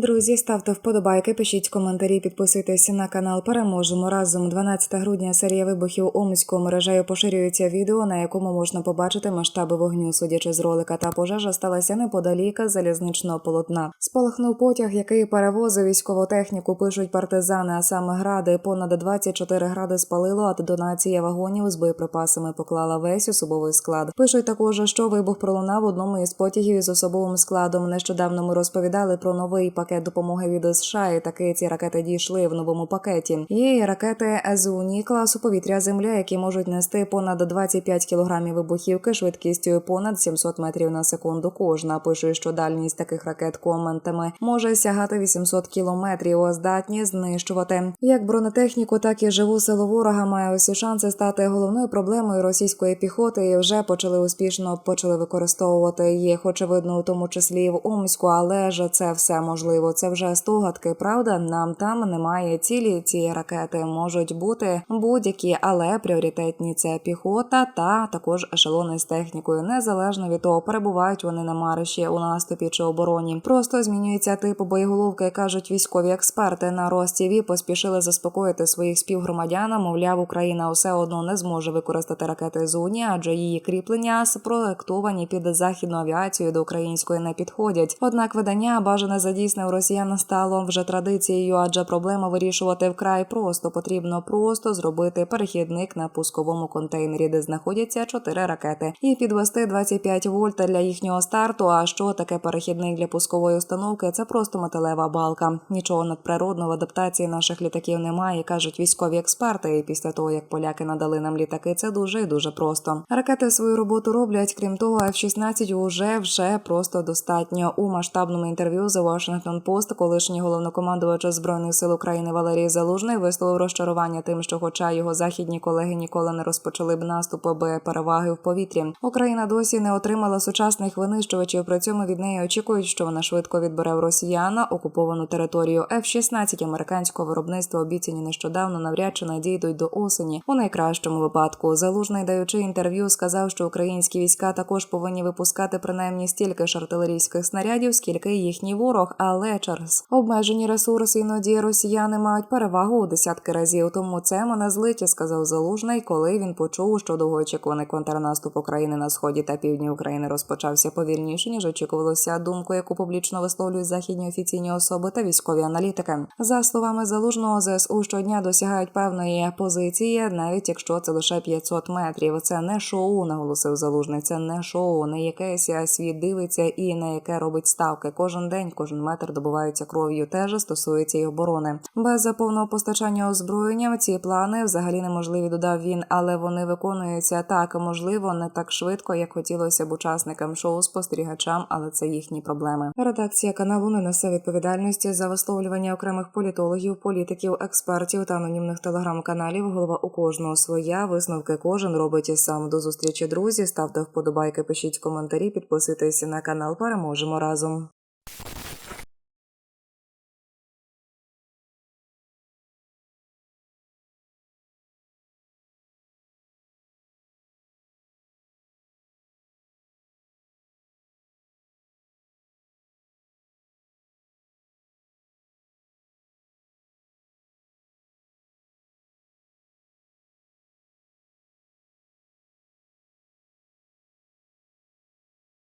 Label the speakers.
Speaker 1: Друзі, ставте вподобайки, пишіть коментарі, підписуйтесь на канал. Переможемо разом. 12 грудня серія вибухів Омською мережею поширюється відео, на якому можна побачити масштаби вогню. Судячи з ролика, та пожежа сталася неподалік залізничного полотна. Спалахнув потяг, який перевозив військову техніку. Пишуть партизани, а саме гради. Понад 24 гради спалило, а детонація вагонів з боєприпасами поклала весь особовий склад. Пишуть також, що вибух пролунав одному із потягів із особовим складом. Нещодавно ми розповідали про новий пакет допомоги від США. І таки ці ракети дійшли в новому пакеті. Є і ракети ЗУНІ класу повітря Земля, які можуть нести понад 25 кілограмів вибухівки швидкістю понад 700 метрів на секунду. Кожна пише, що дальність таких ракет коментами може сягати 800 кілометрів. а Здатні знищувати як бронетехніку, так і живу силу ворога. Має усі шанси стати головною проблемою російської піхоти. І вже почали успішно почали використовувати їх, очевидно, у тому числі і в Омську, але ж це все можливо. Це вже стогадки. Правда, нам там немає цілі. Ці ракети можуть бути будь-які, але пріоритетні це піхота та також ешелони з технікою, незалежно від того, перебувають вони на марші у наступі чи обороні. Просто змінюється тип боєголовки, кажуть військові експерти. На Ростіві поспішили заспокоїти своїх співгромадян. Мовляв, Україна все одно не зможе використати ракети з Уні, адже її кріплення спроектовані під західну авіацію до української не підходять. Однак видання бажане задійсне у росіян стало вже традицією, адже проблема вирішувати вкрай просто. Потрібно просто зробити перехідник на пусковому контейнері, де знаходяться чотири ракети, і підвести 25 вольт для їхнього старту. А що таке перехідник для пускової установки? Це просто металева балка. Нічого надприродного в адаптації наших літаків немає, кажуть військові експерти. І після того як поляки надали нам літаки, це дуже і дуже просто. Ракети свою роботу роблять. Крім того, F-16 уже вже просто достатньо у масштабному інтерв'ю The Washington Post колишній головнокомандувач збройних сил України Валерій Залужний висловив розчарування тим, що, хоча його західні колеги ніколи не розпочали б наступ аби переваги в повітрі, Україна досі не отримала сучасних винищувачів. При цьому від неї очікують, що вона швидко відбере в росіяна окуповану територію. F-16 американського виробництва обіцяні нещодавно навряд чи надійдуть до осені. У найкращому випадку залужний, даючи інтерв'ю, сказав, що українські війська також повинні випускати принаймні стільки ж артилерійських снарядів, скільки їхній ворог, але через обмежені ресурси іноді росіяни мають перевагу у десятки разів. Тому це мене злить, сказав залужний, коли він почув, що довгоочікуваний контрнаступ України на сході та півдні України розпочався повільніше ніж очікувалося. Думку, яку публічно висловлюють західні офіційні особи та військові аналітики. За словами залужного, ЗСУ щодня досягають певної позиції, навіть якщо це лише 500 метрів. Це не шоу, наголосив залужний. Це не шоу, не якесь світ дивиться і на яке робить ставки. Кожен день, кожен метр добуваються кров'ю. Теж стосується й оборони. Без повного постачання озброєння ці плани взагалі неможливі. Додав він, але вони виконуються так, можливо, не так швидко, як хотілося б учасникам шоу, спостерігачам, але це їхні проблеми. Редакція каналу не несе відповідальності за висловлювання окремих політологів, політиків, експертів та анонімних телеграм-каналів. Голова у кожного своя висновки кожен робить і сам. До зустрічі, друзі. Ставте вподобайки, пишіть коментарі, підписуйтесь на канал. Переможемо разом.